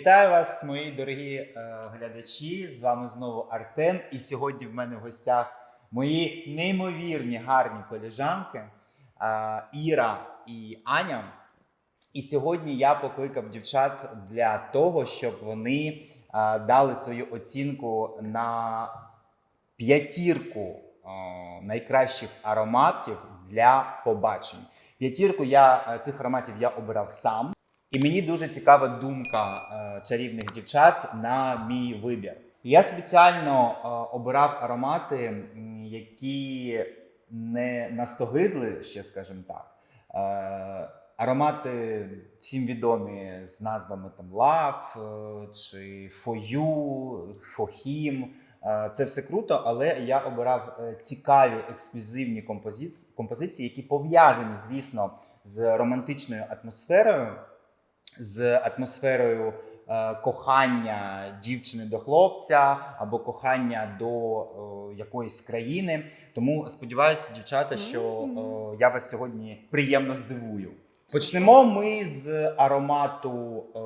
Вітаю вас, мої дорогі е, глядачі. З вами знову Артем. І сьогодні в мене в гостях мої неймовірні гарні коліжанки е, Іра і Аня. І сьогодні я покликав дівчат для того, щоб вони е, дали свою оцінку на п'ятірку е, найкращих ароматів для побачень. П'ятірку я е, цих ароматів я обирав сам. І мені дуже цікава думка е, чарівних дівчат на мій вибір. Я спеціально е, обирав аромати, які не настогидли, ще скажімо так. Е, аромати всім відомі з назвами там Love е, чи For Him. Е, Це все круто, але я обирав е, цікаві ексклюзивні композиці- композиції, які пов'язані, звісно, з романтичною атмосферою з атмосферою е, кохання дівчини до хлопця або кохання до е, якоїсь країни. Тому сподіваюся, дівчата, що е, я вас сьогодні приємно здивую. Почнемо ми з аромату е,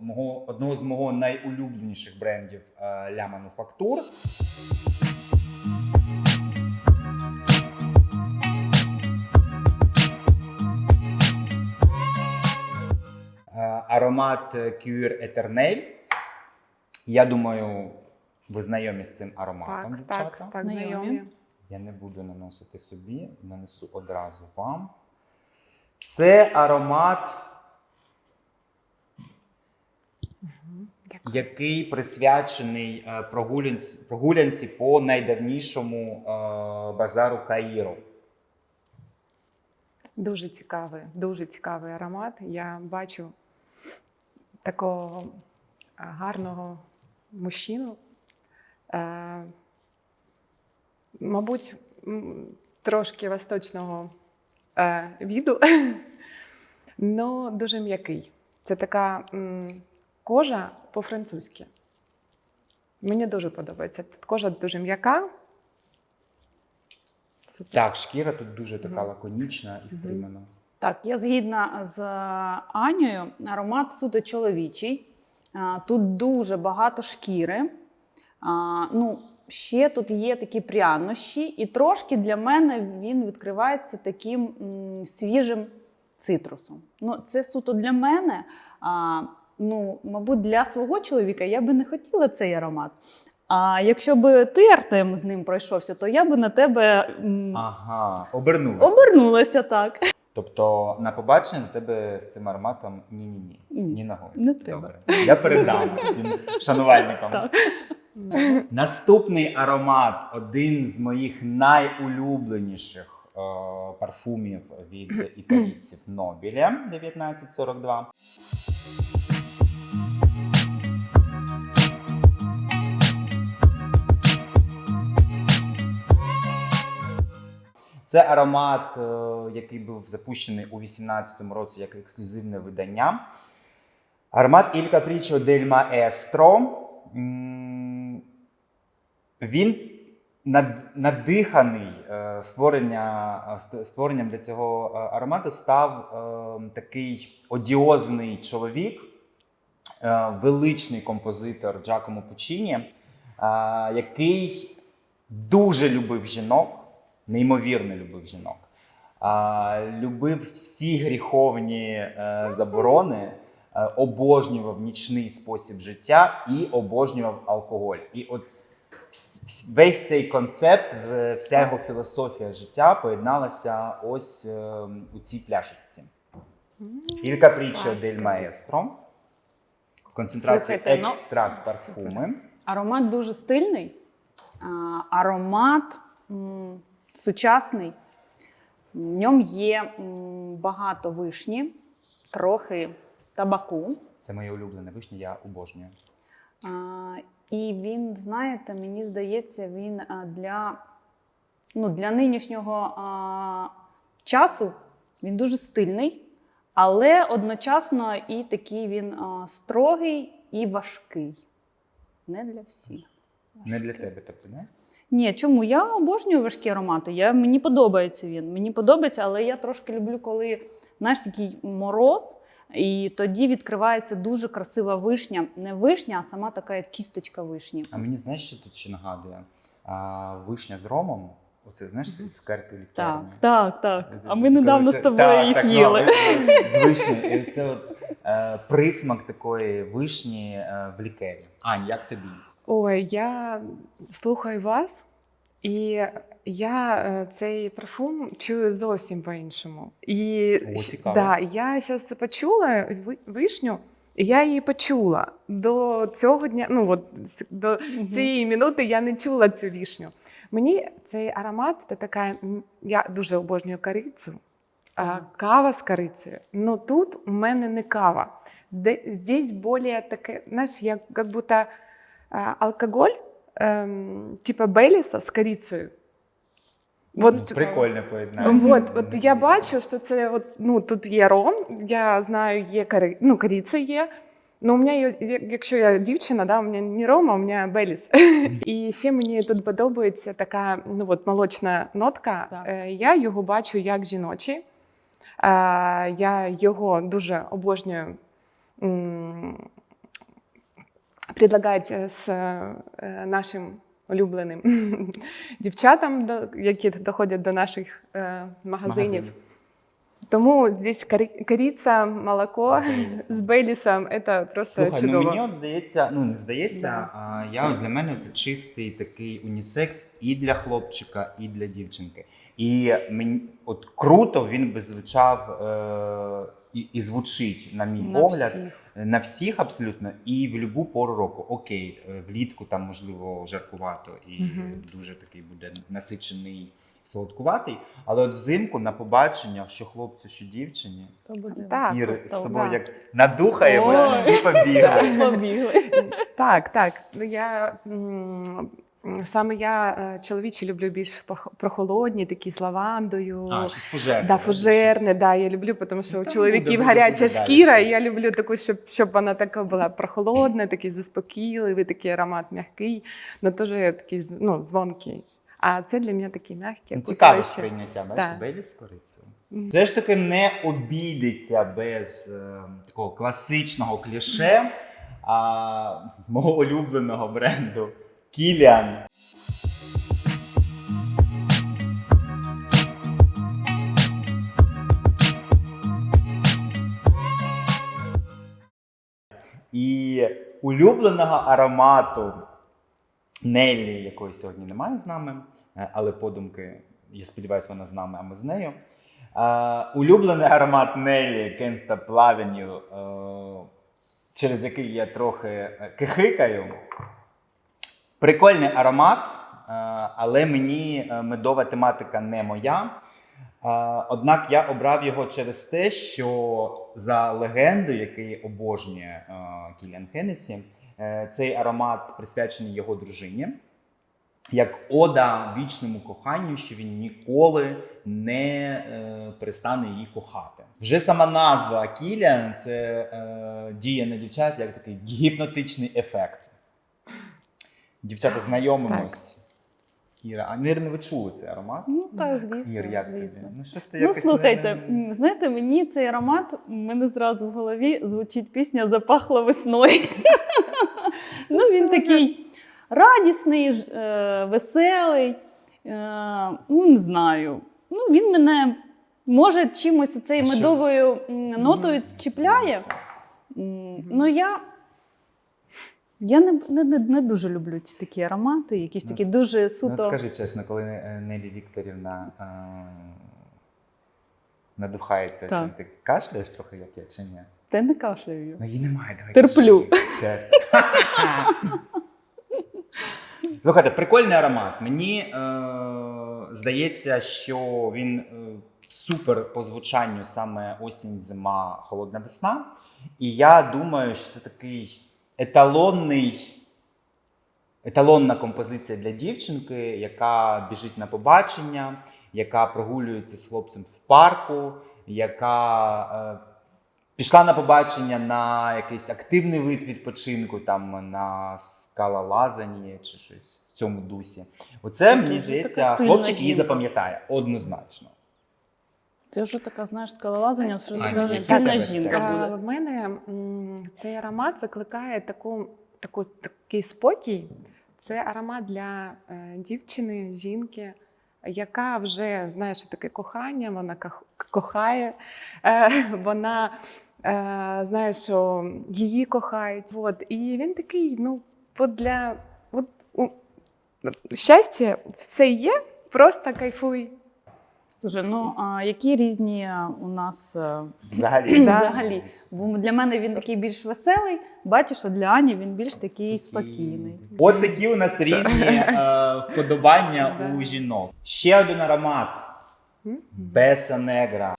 мого одного з мого найулюбленіших брендів е, La Manufacture. Аромат Cure Eternel. Я думаю, ви знайомі з цим ароматом, Так, дівчата. так, так, Знайомі. знайомі. Я не буду наносити собі, нанесу одразу вам. Це аромат, який присвячений е, прогулянці, прогулянці по найдавнішому е, базару Каїру. Дуже цікавий, дуже цікавий аромат. Я бачу такого гарного мужчину. Е, мабуть, трошки восточного е, віду, але дуже м'який. Це така м, кожа по-французьки. Мені дуже подобається. Кожа дуже м'яка. Так, шкіра тут дуже така лаконічна і стримана. Так, я згідна з Анею. Аромат суто чоловічий. Тут дуже багато шкіри. Ну, ще тут є такі прянощі, і трошки для мене він відкривається таким свіжим цитрусом. Ну, це суто для мене. А, ну, мабуть, для свого чоловіка я би не хотіла цей аромат. А якщо би ти, Артем, з ним пройшовся, то я би на тебе м, Ага, обернулася. обернулася так. Тобто на побачення до тебе з цим ароматом ні-ні-ні. Ні. Ні ногою. Не треба. Добре. Я передам всім шанувальникам. Так. Наступний аромат один з моїх найулюбленіших е, парфумів від італійців Нобіля 1942. Це аромат, е, який був запущений у 2018 році як ексклюзивне видання. Аромат Il Capriccio del Maestro. Він надиханий е, створення, е, створенням для цього аромату став такий одіозний чоловік, величний композитор Джакомо Пучіні, який дуже любив жінок, неймовірно любив жінок. А, любив всі гріховні е, заборони, е, обожнював нічний спосіб життя і обожнював алкоголь. І от весь цей концепт, вся його філософія життя поєдналася ось е, у цій пляшечці. Il Capriccio del Maestro. Концентрація Слухайте, ну, екстракт парфуми. Аромат дуже стильний. А, Аромат м, сучасний. В ньому є багато вишні, трохи табаку. Це моє улюблене вишня, я обожнюю. А, І він, знаєте, мені здається, він для, ну, для нинішнього а, часу він дуже стильний, але одночасно і такий він а, строгий і важкий. Не для всіх. Не для тебе, тобто, не? Ні, чому? Я обожнюю важкі аромати. Я, мені подобається він. Мені подобається, але я трошки люблю, коли знаєш, такий мороз, І тоді відкривається дуже красива вишня. Не вишня, а сама така як кісточка вишні. А мені знаєш, що тут ще нагадує? А, вишня з ромом. Оце знаєш ці цукерки лікарні. так, так. Коли це- Так, так, ну, ви- з вишні. І це от е, присмак такої вишні е, в лікері. Ань, як тобі? Ой, я слухаю вас, і я е, цей парфум чую зовсім по-іншому. І О, цікаво. да, я зараз почула вишню, і я її почула. До цього дня, ну от до цієї минути я не чула цю вішню. Мені цей аромат це така. Я дуже обожнюю корицю. А, Так. кава з корицею. Ну тут у мене не кава. Зде- Здесь более таке, знаєш, як, як будто алкоголь, ем, типа Беліса з корицею. Вот, Прикольне поєднання. Вот, от я бачу, що це от, ну, тут є ром, я знаю, є кори, ну, кориця є. Ну, у мене, якщо я дівчина, да, у мене не рома, у мене беліс. І ще мені тут подобається така ну, от, молочна нотка. Так. Е, Я його бачу як жіночий. Е, Я його дуже обожнюю. М, Предлагати з е, нашим улюбленим дівчатам, які доходять до наших е, магазинів. Тому здесь кори- молоко З Бейлісом. це просто Слухай, ну чудово. мені от здається, ну не здається, Да. а я от для мене це чистий такий унісекс і для хлопчика, і для дівчинки. І мені от круто він би звучав е, і, і звучить, на мій На погляд, всіх. на всіх абсолютно, і в будь-яку пору року. Окей, е, влітку там можливо жаркувато і Мгм. дуже такий буде насичений, солодкуватий. Але от взимку на побаченнях, що хлопцю, що дівчині, То буде. Так, Ір, просто, з тобою да. як надухаємося і побігли. Побігли. Так, так. Ну, Я, саме я е, чоловічі люблю більш прохолодні, такі з лавандою. А, щось фужерне. Да, фужерне, да, я люблю, тому що у чоловіків гаряча шкіра, і я люблю таку, щоб, щоб вона така була прохолодна, такий заспокійливий, такий аромат м'який, але теж такий ну, звонкий. А це для мене такий м'який. Ну, Цікаве сприйняття, бачите, Так. Бейлі з корицею. Все ж таки не обійдеться без е, такого класичного кліше а, мого улюбленого бренду Кіліан. І улюбленого аромату Неллі, якої сьогодні немає з нами, е, але подумки, я сподіваюся, вона з нами, а ми з нею. Е, улюблений аромат Неллі Loving You, е, через який я трохи кихикаю. Прикольний аромат, е, але мені е, медова тематика не моя. Е, Однак я обрав його через те, що за легендою, який обожнює Кіліан Хеннесі, цей аромат присвячений його дружині, як ода вічному коханню, що він ніколи не перестане її кохати. Вже сама назва Кіліан це діє на дівчат як такий гіпнотичний ефект. Дівчата, знайомимось. Іра, а мирно ви чули цей аромат? Ну так, звісно. Ір, як звісно. тобі? Ну, щось ти Ну, якось слухайте, не- не- знаєте, мені цей аромат, у мене зразу в голові звучить пісня Запахло весною. ну, він такий радісний, е, веселий. Е, ну, не знаю. Ну, він мене може чимось цією медовою нотою Ну, чіпляє. Ну, я. Я не, не, не, не дуже люблю ці такі аромати, якісь такі Ну, дуже Ну, суто. от скажи чесно, коли е, Нелі Вікторівна е, надухається Так. цим, ти кашляєш трохи, як я, чи ні? Та не кашляю. Ну, її немає, давай. Терплю. Слухайте, прикольний аромат. Мені е, здається, що він е, супер по звучанню саме осінь, зима, холодна весна. І я думаю, що це такий еталонний, еталонна композиція для дівчинки, яка біжить на побачення, яка прогулюється з хлопцем в парку, яка е, пішла на побачення на якийсь активний вид відпочинку, там на скалолазанні чи щось в цьому дусі. Оце, мені здається, хлопчик її запам'ятає однозначно. Ти вже така, знаєш, скалолазання, що така сильна жінка? Буде. В мене цей аромат викликає таку, таку, такий спокій. Це аромат для е, дівчини, жінки, яка вже знає, що таке кохання, вона кохає, е, вона е, знає, що її кохають. От. І він такий, ну, от для от, у, щастя, все є, просто кайфуй. Слушай, ну а які різні у нас е, Взагалі. Да. взагалі? Бо для мене він такий більш веселий. Бачиш, а для Ані він більш такий спокійний. От такі у нас різні е, вподобання у жінок. Ще один аромат. Беса Негра.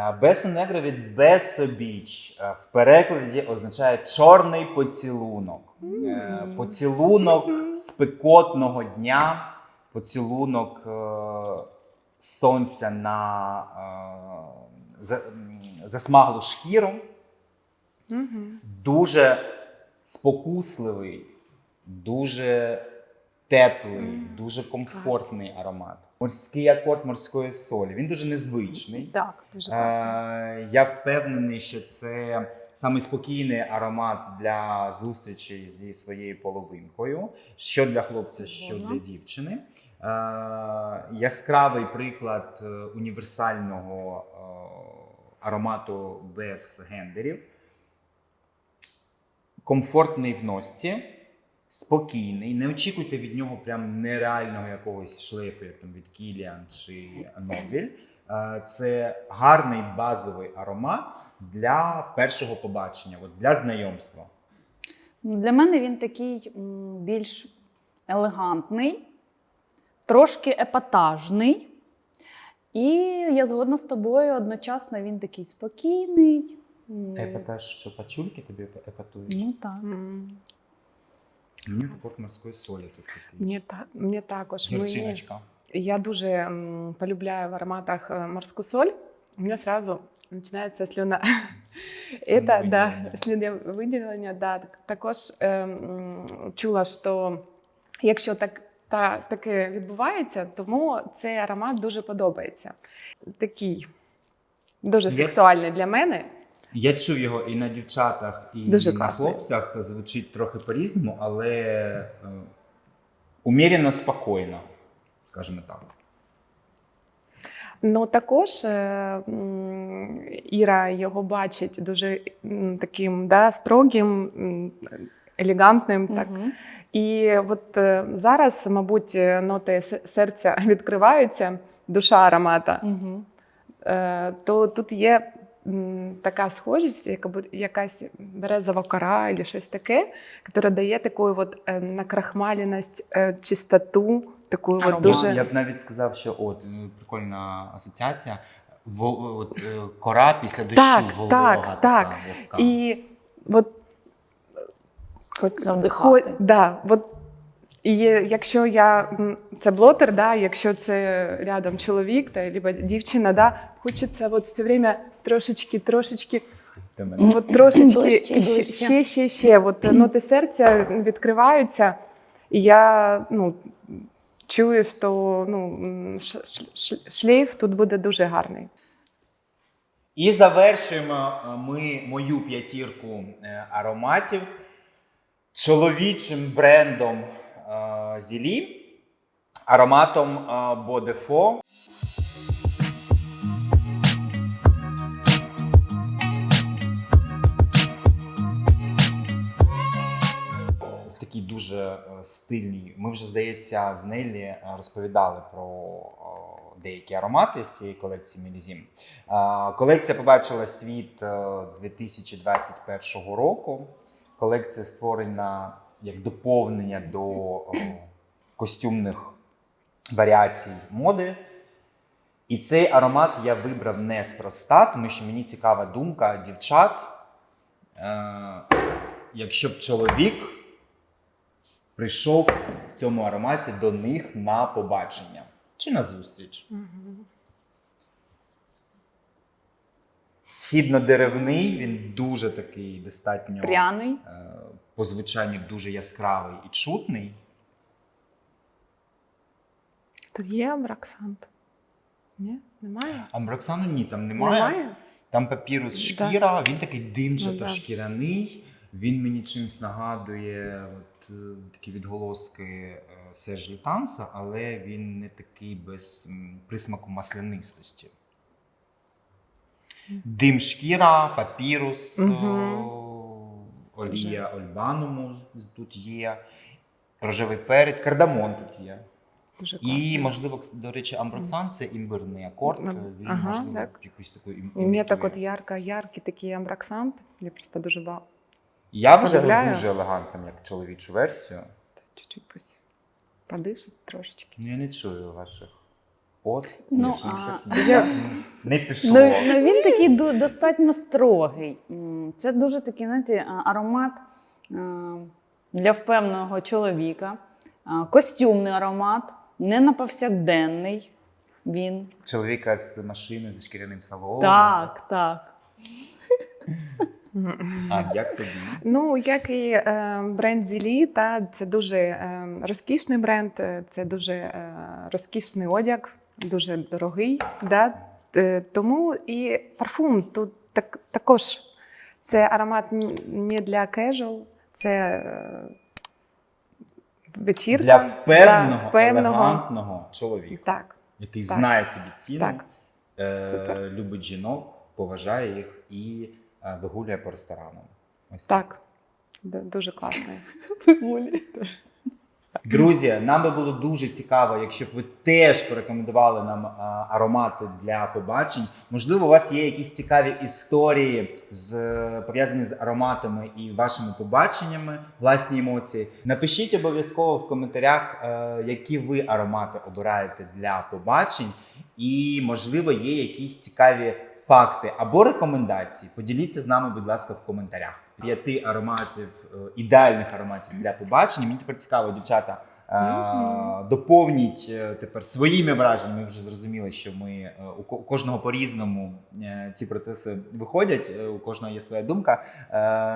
Е, Беса Негра від Бесобіч е, в перекладі означає чорний поцілунок. Е, Поцілунок спекотного дня, поцілунок е, сонця на засмаглу шкіру. Дуже спокусливий, дуже теплий, дуже комфортний аромат. Морський акорд морської солі. Він дуже незвичний. Так. Дуже класно. Е, я впевнений, що це саме спокійний аромат для зустрічі зі своєю половинкою, що для хлопця, що для дівчини. Яскравий приклад е, універсального е, аромату без гендерів. Комфортний в носці, спокійний. Не очікуйте від нього прям нереального якогось шлейфу, як там від Кіліан чи Нобель. Е, Це гарний базовий аромат для першого побачення, от для знайомства. Для мене він такий більш елегантний, трошки епатажний. І я згодна з тобою, одночасно він такий спокійний. Епатаж, що пачульки тобі епатують? Ну так. Мені також морської солі тут. Мені, та, мені також. Гірчиночка. я дуже м, полюбляю в ароматах э, морскую соль. У меня сразу начинается слюна. Это, да, Слюновиділення. слюновиділення, да. Також е, м, чула, що якщо так, та, таке відбувається, тому цей аромат дуже подобається. Такий дуже сексуальний для мене. Я чув його і на дівчатах, і Дуже на класний. хлопцях. Звучить трохи по-різному, але е, умірено спокійно, скажімо так. Ну також е, м, Іра його бачить дуже м, таким да, строгим, м, елегантним. Так. Мгм. І от е, зараз, мабуть, е, ноти с- серця відкриваються, душа аромата, Мгм. е, то тут є така схожість, яка якась березова кора або щось таке, яке дає таку от, е, накрахмаленість, е, чистоту, таку от Аромат. дуже. Я б навіть сказав, що от е, прикольна асоціація. Вол, от, е, кора після дощу Так, волога, так, така, так. І от Хочеться Хо- вдихати. да, от, і якщо я це блотер, да, якщо це рядом чоловік та либо дівчина, да, хочеться от все время трошечки, трошечки, от трошечки Ближче, ще, ближче. ще, ще, ще. От ноти серця відкриваються, і я ну, чую, що ну, шлейф тут буде дуже гарний. І завершуємо е, ми мою п'ятірку е, ароматів чоловічим брендом е, Зілі, ароматом Бодефо. В такій дуже е, стильній. Ми вже, здається, з Неллі е, розповідали про деякі аромати з цієї колекції Мелізім. Е, Колекція побачила світ е, 2021 року. Колекція створена як доповнення до костюмних варіацій моди. І цей аромат я вибрав неспроста, тому що мені цікава думка дівчат. Якщо б чоловік прийшов в цьому ароматі до них на побачення чи на зустріч. Східно-деревний, він дуже такий достатньо Пряний. е, по звучанню дуже яскравий і чутний. Тут є амбраксант? Ні? Немає? Амброксану ні, там немає. Там папірус Да. шкіра, він такий Ну, димчато шкіряний. Він мені чимось нагадує от, такі відголоски е, Серж Лютанса, але він не такий без присмаку маслянистості. Дим шкіра, папірус, о, олія ольбануму тут є, рожевий перець, кардамон тут є. Дуже І, можливо, до речі, амброксан це імбирний акорд. Він, ага, можливо, так. якусь таку ім- У мене так от ярко, яркий такий амбраксант. Я просто дуже. Я вважаю Подивляю. дуже елегантним, як чоловічу версію. Чуть-чуть пусть подишить трошечки. Ну, я не чую ваших. От, Ну, а, щось не, я- не пішло. Ну, ну він такий ду- достатньо строгий. М, Це дуже такий, знаєте, а, аромат для впевненого чоловіка. А, Костюмний аромат, не на повсякденний. Він. Чоловіка з машиною, зі шкіряним салоном. Так, так. А як тобі? Ну, як і е, бренд Зілі, та це дуже е, розкішний бренд, е, це дуже е, розкішний одяг, дуже дорогий. Да? Е, тому і парфум тут так, також це аромат не для casual, це е, вечірка. Для впевненого, да, впевненого. елегантного чоловіка, Так, який Так. знає собі ціну, Так. е, любить жінок, поважає їх і вигуляє по ресторанам. Ось так. Д- Дуже класно. Друзі, нам би було дуже цікаво, якщо б ви теж порекомендували нам а, аромати для побачень. Можливо, у вас є якісь цікаві історії з пов'язані з ароматами і вашими побаченнями, власні емоції. Напишіть обов'язково в коментарях, е, які ви аромати обираєте для побачень, і можливо є якісь цікаві факти або рекомендації. Поділіться з нами, будь ласка, в коментарях. П'яти ароматів, е, ідеальних ароматів для побачення. Мені тепер цікаво, дівчата. е, Доповніть е, тепер своїми враженнями. Ми вже зрозуміли, що ми у кожного по-різному е, ці процеси виходять. У кожного є своя думка.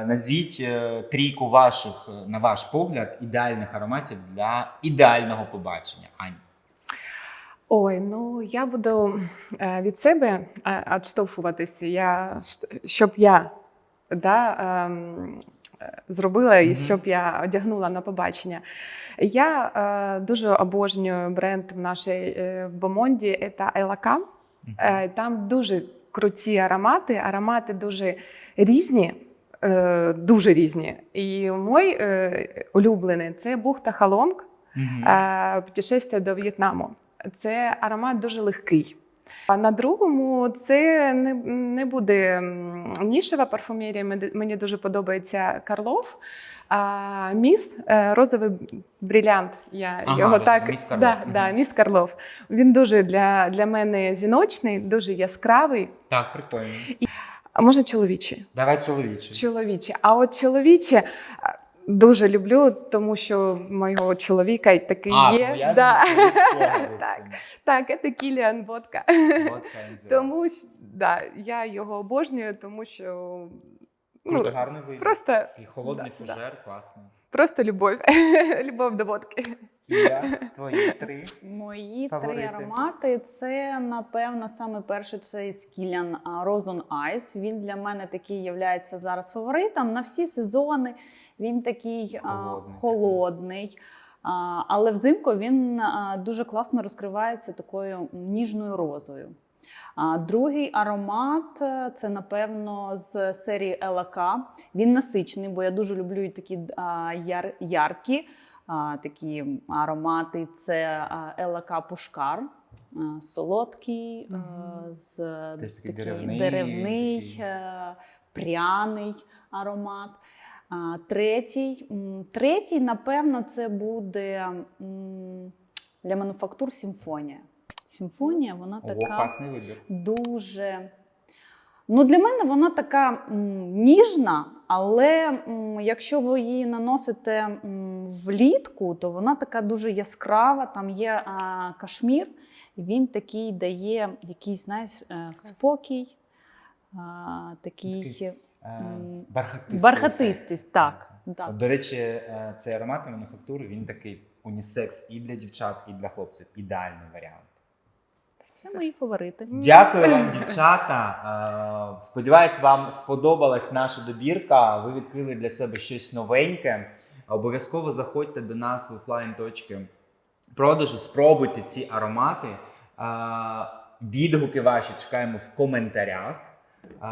Назвіть трійку ваших, на ваш погляд, ідеальних ароматів для ідеального побачення. Ань. Ой, ну я буду е, від себе е, відштовхуватися. Я, щоб я да, ем, е, зробила і щоб я одягнула на побачення. Я дуже обожнюю бренд в нашій в Бомонді, це Елака. Там дуже круті аромати, аромати дуже різні, дуже різні. І мій е, улюблений це бухта Халонг. Мгм. Е, Путешествие до В'єтнаму. Це аромат дуже легкий. А на другому це не, не буде нішева парфумерія. Мені- дуже подобається Карлов. А міс е, розовий брилянт. Я Ага, його розумію, так міс Карлов. Да, да, міс Карлов. Він дуже для, для мене жіночний, дуже яскравий. Так, прикольно. А може чоловічий? Давай чоловічий. Чоловіче. А от чоловіче а, дуже люблю, тому що моєго мого чоловіка такий А, є. пов'язаний Да. так, так, це Кіліан Водка. Тому що, да, я його обожнюю, тому що ну, Круто, гарний вибір. просто, і холодний Да, фужер, класний. просто любов. любов до водки. Ілля, твої три. Мої Фаворити? три аромати це, напевно, саме перший це Скілян Розон Айс. Він для мене такий є зараз фаворитом. На всі сезони він такий Холодний. холодний. Але взимку він дуже класно розкривається такою ніжною розою. Другий аромат е, це, напевно, з серії Елака. Він насичений, бо я дуже люблю такі яркі такі аромати. Це а, Елака Пушкар. Солодкий, з такий такий деревний, деревний, такий. е, пряний аромат. Третій, третій, напевно, це буде для мануфактур симфонія. Симфонія, вона така дуже. Ну, для мене вона така ніжна, але якщо ви її наносите влітку, то вона така дуже яскрава. Там є кашмір, і він такий дає якийсь знаєш, е, спокій, такий. Такий, Е, Бархатистість, так. так. До речі, е, цей аромат на мануфактуру він такий унісекс і для дівчат, і для хлопців. Ідеальний варіант. Це мої фаворити. Дякую вам, дівчата. Е, Сподіваюсь, вам сподобалась наша добірка. Ви відкрили для себе щось новеньке. Обов'язково заходьте до нас в офлайн точки продажу, спробуйте ці аромати. Е, Відгуки ваші чекаємо в коментарях. Е,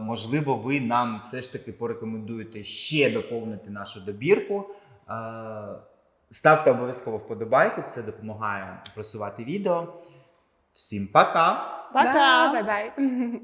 Можливо, ви нам все ж таки порекомендуєте ще доповнити нашу добірку. Ставте обов'язково вподобайку, це допомагає просувати відео. Всім пока! Пока! Бай-бай.